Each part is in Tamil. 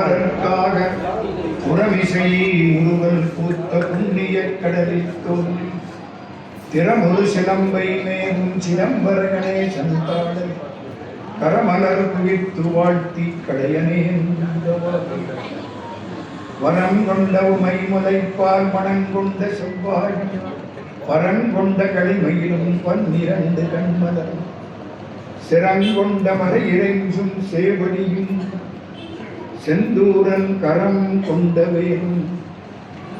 அதற்காக புறமிசை உருவல் பூத்த புண்ணிய கடலில் தோன்றி திறமொரு சிலம்பை மேவும் சிலம்பரகனே சந்தாளை கரமலர் குவித்து வாழ்த்தி கடையனே வரம் கொண்ட உமை முலைப்பால் மணங்கொண்ட செவ்வாய் பரங்கொண்ட களிமையிலும் பன்னிரண்டு கண்மலர். சிறங்கொண்ட மலை இறைஞ்சும் சேவடியும் செந்தூரன் கரம் கொண்டவையும்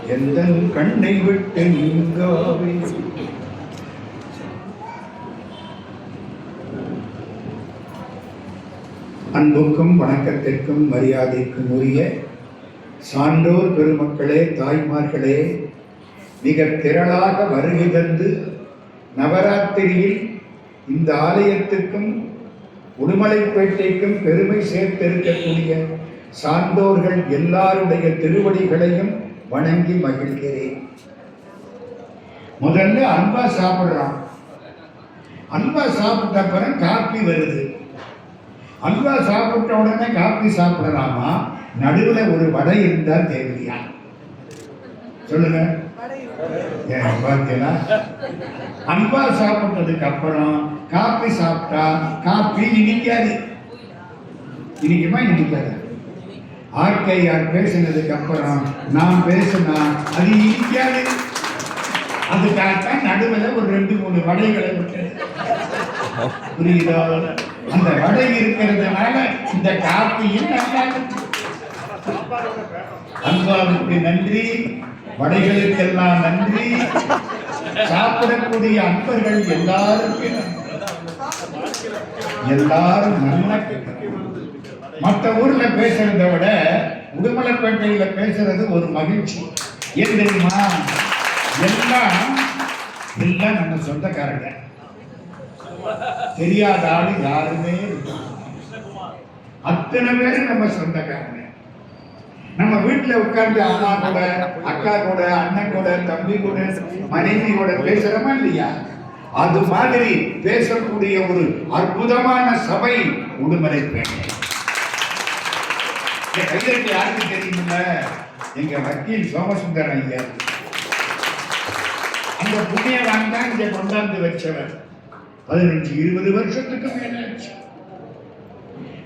எந்த எந்தன் கண்ணை விட்டு நீங்காவே. அன்புக்கும் வணக்கத்திற்கும் மரியாதைக்கும் உரிய சான்றோர் பெருமக்களே தாய்மார்களே மிக திரளாக வருகை தந்து நவராத்திரியில் இந்த ஆலயத்துக்கும் உடுமலைப்பேட்டைக்கும் பெருமை சேர்த்திருக்கக்கூடிய சான்றோர்கள் எல்லாருடைய திருவடிகளையும் வணங்கி மகிழ்கிறேன். முதல்ல அன்பா சாப்பிடுறான் அல்வா சாப்பிட்ட அப்புறம் காப்பி வருது. அல்வா சாப்பிட்ட உடனே காப்பி சாப்பிடலாமா? நடுவுல ஒரு வடை இருந்தால் தேவையா? சொல்லுங்க. அன்பா பார்த்தீங்களா சாப்பிட்டதுக்கு அப்புறம் காப்பி சாப்பிட்டா காப்பி இனிக்காது. இனிக்குமா? இனிக்காது? ஆர்கையார் பேசினதுக்கு அப்புறம் நான் பேசினா அது இனிக்காது அதுக்காகத்தான் நடுவில் ஒரு ரெண்டு மூணு வடைகளை விட்டு புரியுதா? அந்த வடை இருக்கிறதுனால இந்த காப்பியும் நல்லா அன்பாவுக்கு நன்றி. வடைகளுக்கெல்லாம் நன்றி. சாப்பிடக்கூடிய அன்பர்கள் எல்லாருக்கும் எல்லாரும் நல்லா மற்ற ஊர்ல பேசுறத விட உடுமலைப்பேட்டையில பேசுறது ஒரு மகிழ்ச்சி. ஏன் தெரியுமா? எல்லாம் எல்லாம் நம்ம சொந்தக்காரங்க. தெரியாத ஆளு யாருமே இல்லை. அத்தனை பேரும் நம்ம சொந்தக்காரங்க. நம்ம வீட்டுல உட்கார்ந்து அம்மா கூட அக்கா கூட அண்ணன் கூட தம்பி கூட மனைவி கூட பேசுறோமா இல்லையா? அது மாதிரி பேசக்கூடிய ஒரு அற்புதமான சபை உடுமலை பேட்டை இந்த கையெழுத்து யாருக்கு தெரியுமில்ல? எங்க வக்கீல் சோமசுந்தரன் ஐயா அந்த புண்ணியவான் தான் இங்க கொண்டாந்து வச்சவர். பதினஞ்சு இருபது வருஷத்துக்கு மேலாச்சு.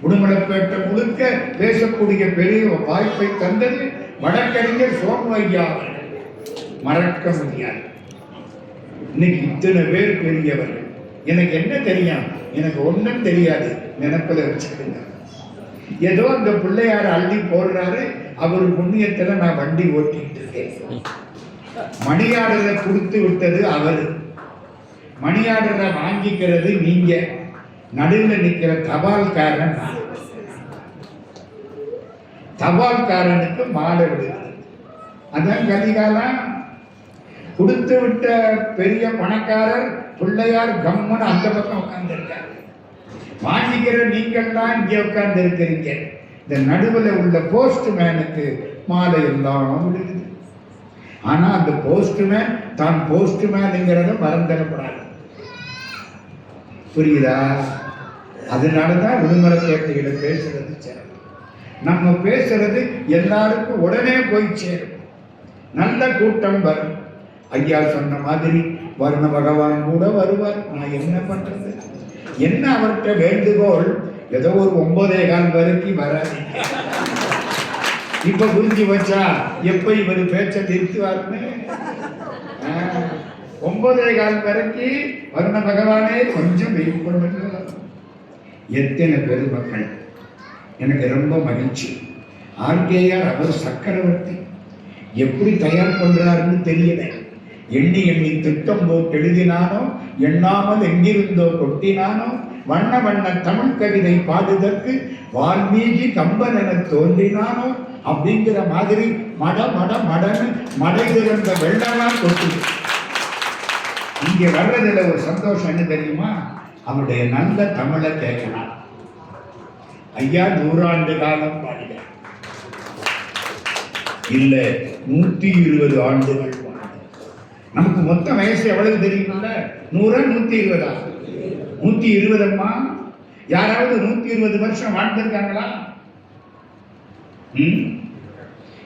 உடுமலைப்பேட்டை முழுக்க பேசக்கூடிய பெரிய வாய்ப்பை தந்தது வழக்கறிஞர் சோமு ஐயா மறக்க முடியாது. இன்னைக்கு இத்தனை பேர் பெரியவர்கள். எனக்கு என்ன தெரியும்? எனக்கு ஒன்றும் தெரியாது. நினைப்பில் வச்சுக்கிட்டு ஏதோ அந்த பிள்ளையார் அள்ளி போடுறாரு அவர் புண்ணியத்துல நான் வண்டி ஓட்டிட்டு இருக்கேன். மணியாடரை கொடுத்து விட்டது அவர். மணியாடரை வாங்கிக்கிறது நீங்க. நடுவில் நிக்கிற தபால்காரன் தபால்காரனுக்கு மாலை விடுகிறது. அதான் கதிகாலம் கொடுத்து விட்ட பெரிய பணக்காரர் பிள்ளையார் கம்முன்னு அந்த பக்கம் உட்கார்ந்துருக்காரு. வாங்கிக்கிற நீங்கள் தான் இங்கே உட்கார்ந்து இருக்கிறீங்க இந்த நடுவில் உள்ள போஸ்ட்மேனுக்கு மாலை எல்லாம் விடுது ஆனால் அந்த போஸ்ட்மேன் தான் போஸ்ட்மேனுங்கிறத மறந்துடப்படாது புரியுதா? அதனால தான் விடுமுறை பேட்டைகளை பேசுறது சிறப்பு. நம்ம பேசுறது எல்லாருக்கும் உடனே போய் சேரும். நல்ல கூட்டம் வரும். ஐயா சொன்ன மாதிரி வருண பகவான் கூட வருவார். நான் என்ன பண்ணுறது என்ன அவர்கிட்ட வேண்டுகோள்? ஏதோ ஒரு ஒன்பதே கால் வரைக்கும் வராதீங்க இப்ப புரிஞ்சு வச்சா எப்ப இவர் பேச்ச நிறுத்துவார்னு ஒன்பதே கால் வரைக்கும் வருண பகவானே கொஞ்சம் வெயிட் எத்தனை பெருமக்கள். எனக்கு ரொம்ப மகிழ்ச்சி. ஆர்கேஆர் அவர் சக்கரவர்த்தி. எப்படி தயார் பண்றாருன்னு தெரியல. எண்ணி எண்ணி திட்டம் போட்டு எழுதினானோ எண்ணாமல் எங்கிருந்தோ கொட்டினானோ வண்ண வண்ண தமிழ் கவிதை பாடுதற்கு வால்மீகி கம்பன் என தோன்றினானோ அப்படிங்கிற மாதிரி மட மட மடன்னு மடை திறந்த வெள்ளமா கொட்டு இங்க வர்றதுல ஒரு சந்தோஷம் என்ன தெரியுமா? அவருடைய நல்ல தமிழை கேட்கலாம் ஐயா நூறாண்டு காலம் பாடுகிறார் இல்ல நூத்தி இருபது ஆண்டுகள் நமக்கு மொத்த வயசு எவ்வளவு தெரியுமில்ல நூறா நூத்தி இருபதா? நூத்தி இருபதம்மா? யாராவது நூத்தி இருபது வருஷம் வாழ்ந்திருக்காங்களா?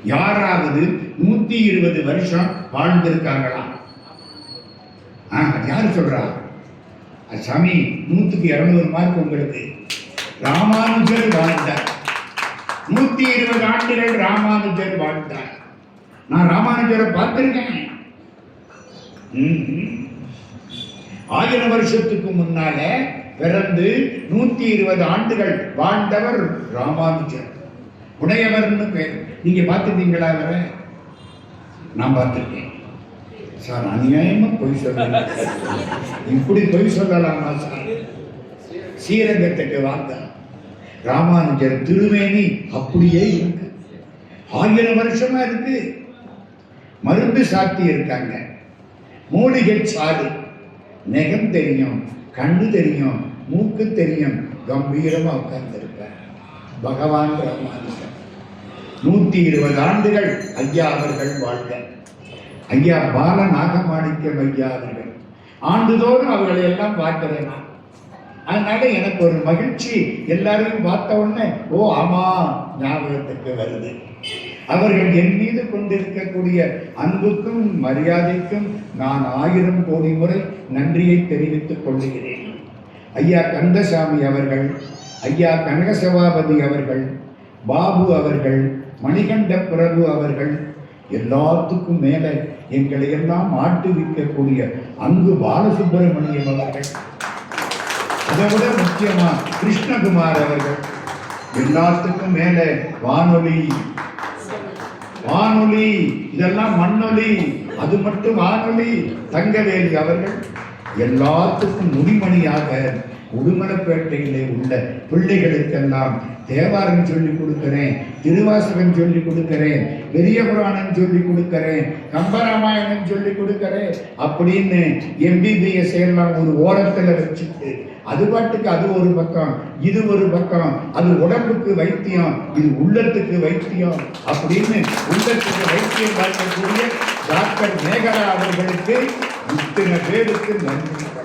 யாராவது நூத்தி இருபது வருஷம் வாழ்ந்திருக்காங்களா? யாரு சொல்றா? சாமி நூத்துக்கு இருநூறு மார்க் உங்களுக்கு. ராமானுஜர் வாழ்ந்தார். நூத்தி இருபது ஆண்டுகள் ராமானுஜர் வாழ்ந்தார். நான் ராமானுஜரை பார்த்திருக்கேன். ஆயிரம் வருஷத்துக்கு முன்னால பிறந்து நூத்தி இருபது ஆண்டுகள் வாழ்ந்தவர் ராமானுஜர். உடையவர்னு பேர். நீங்க பார்த்துட்டீங்களா அவரை நான் பார்த்துருக்கேன். சார் அநியாயமா பொய் சொல்லுங்க இப்படி பொய் சொல்லலாமா சார்? ஸ்ரீரங்கத்துக்கு வாங்க. ராமானுஜர் திருமேனி அப்படியே இருக்கு. ஆயிரம் வருஷமா இருக்கு. மருந்து சாத்தி இருக்காங்க மூலிகை சாறு நெகம் தெரியும் கண்ணு தெரியும் மூக்கு தெரியும். கம்பீரமாக உட்கார்ந்திருப்பார் பகவான் ராமானுஜர் நூற்றி இருபது ஆண்டுகள் ஐயா அவர்கள் வாழ்க. ஐயா பால நாகமாணிக்கம் ஐயா அவர்கள். ஆண்டுதோறும் அவர்களை எல்லாம் பார்க்கிறேன் நான். அதனால எனக்கு ஒரு மகிழ்ச்சி. எல்லாரையும் பார்த்த உடனே ஓ ஆமா ஞாபகத்துக்கு வருது. அவர்கள் என் மீது கொண்டிருக்கக்கூடிய அன்புக்கும் மரியாதைக்கும் நான் ஆயிரம் கோடி முறை நன்றியை தெரிவித்துக் கொள்கிறேன். ஐயா கந்தசாமி அவர்கள் ஐயா கனகசபாபதி அவர்கள் பாபு அவர்கள் மணிகண்ட பிரபு அவர்கள் எல்லாத்துக்கும் மேல எங்களை எல்லாம் ஆட்டுவிக்கக்கூடிய அங்கு பாலசுப்பிரமணியம் அவர்கள். அதை விட முக்கியமா கிருஷ்ணகுமார் அவர்கள். எல்லாத்துக்கும் மேல வானொலி வானொலி இதெல்லாம் மண்ணொலி அது மட்டும் வானொலி. தங்கவேலி அவர்கள் எல்லாத்துக்கும் முடிமணியாக உடுமலைப்பேட்டையிலே உள்ள பிள்ளைகளுக்கெல்லாம் தேவாரம் சொல்லி கொடுக்கிறேன் திருவாசகம் சொல்லி கொடுக்கிறேன் பெரிய புராணம் சொல்லி கொடுக்கிறேன் கம்பராமாயணம் சொல்லி கொடுக்கிறேன் அப்படின்னு எம்பிபிஎஸ் எல்லாம் ஒரு ஓரத்தில் வச்சுட்டு அது பாட்டுக்கு அது ஒரு பக்கம் இது ஒரு பக்கம் அது உடம்புக்கு வைத்தியம் இது உள்ளத்துக்கு வைத்தியம் அப்படின்னு உள்ளத்துக்கு வைத்தியம் பார்க்கக்கூடிய டாக்டர் மேகரா அவர்களுக்கு இத்தனை பேருக்கு நன்றி.